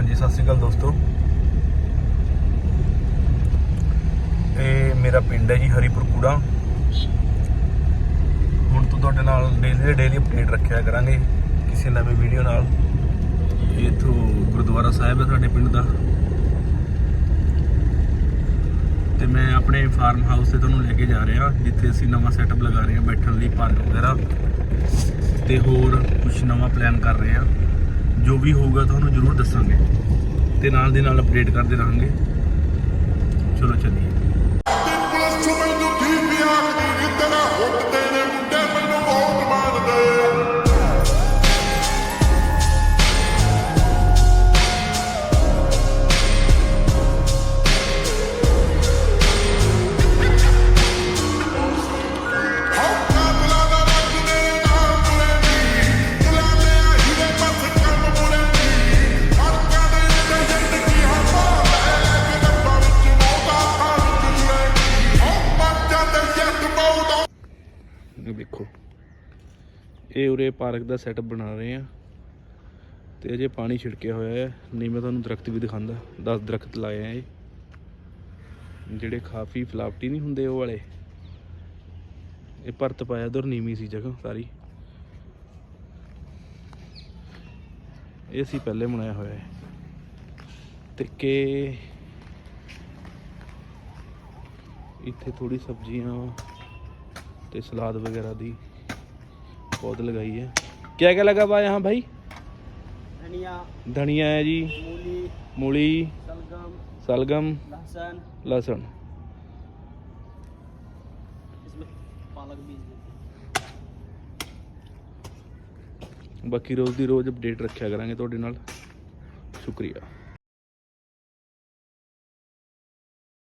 ਹਾਂਜੀ, ਸਤਿ ਸ਼੍ਰੀ ਅਕਾਲ ਦੋਸਤੋ। ਇਹ ਮੇਰਾ ਪਿੰਡ ਹੈ ਜੀ ਹਰੀਪੁਰ ਕੂੜਾ। ਹੁਣ ਤੋਂ ਤੁਹਾਡੇ ਨਾਲ ਡੇਲੀ ਦੇ ਡੇਲੀ ਅਪਡੇਟ ਰੱਖਿਆ ਕਰਾਂਗੇ ਕਿਸੇ ਨਵੇਂ ਵੀਡੀਓ ਨਾਲ। ਇਹ ਇੱਥੋਂ ਗੁਰਦੁਆਰਾ ਸਾਹਿਬ ਹੈ ਸਾਡੇ ਪਿੰਡ ਦਾ। ਤੇ ਮੈਂ ਆਪਣੇ ਫਾਰਮ ਹਾਊਸ ਤੇ ਤੁਹਾਨੂੰ ਲੈ ਕੇ ਜਾ ਰਿਹਾ, ਜਿੱਥੇ ਅਸੀਂ ਨਵਾਂ ਸੈਟਅਪ ਲਗਾ ਰਹੇ ਹਾਂ ਬੈਠਣ ਲਈ ਪਾਰਕ ਵਗੈਰਾ। ਤੇ ਹੋਰ ਕੁਝ ਨਵਾਂ ਪਲਾਨ ਕਰ ਰਹੇ ਹਾਂ। ਜੋ ਵੀ ਹੋਊਗਾ ਤੁਹਾਨੂੰ ਜ਼ਰੂਰ ਦੱਸਾਂਗੇ। ਤੇ ਨਾਲ ਦੀ ਨਾਲ ਅਪਡੇਟ ਕਰਦੇ ਰਹਾਂਗੇ। ਚਲੋ ਚੱਲੀਏ ਇਹ ਦੇਖੋ ਇਹ ਉਰੇ ਪਾਰਕ ਦਾ ਸੈਟਅਪ ਬਣਾ ਰਹੇ ਆ। ਤੇ ਅਜੇ ਪਾਣੀ ਛਿੜਕਿਆ ਹੋਇਆ ਹੈ। ਨਹੀਂ, ਮੈਂ ਤੁਹਾਨੂੰ ਦਰਖਤ ਵੀ ਦਿਖਾਉਂਦਾ। 10 ਦਰਖਤ ਲਾਏ ਆ ਇਹ। ਜਿਹੜੇ ਕਾਫੀ ਫਲਾਵਟੀ ਨਹੀਂ ਹੁੰਦੇ, ਉਹ ਵਾਲੇ। ਇਹ ਭਰਤ ਪਾਇਆ ਉਧਰ, ਨੀਵੀਂ ਸੀ ਜਗ੍ਹਾ ਸਾਰੀ। ਇਹ ਸੀ ਪਹਿਲੇ ਬਣਾਇਆ ਹੋਇਆ ਹੈ। ਤੇ ਕਿ ਇੱਥੇ ਥੋੜੀ ਸਬਜ਼ੀਆਂ ਤੇ सलाद वगैरह दी पौध लगाई है क्या क्या लगा हुआ है यहाँ भाई धनिया धनिया है जी मूली मूली शलगम सलगम लहसुन लहसुन इसमें पालक बीज देते हैं। ਬਾਕੀ ਰੋਜ਼ ਦੀ ਰੋਜ਼ ਅਪਡੇਟ ਰੱਖਿਆ ਕਰਾਂਗੇ ਤੁਹਾਡੇ ਨਾਲ ਸ਼ੁਕਰੀਆ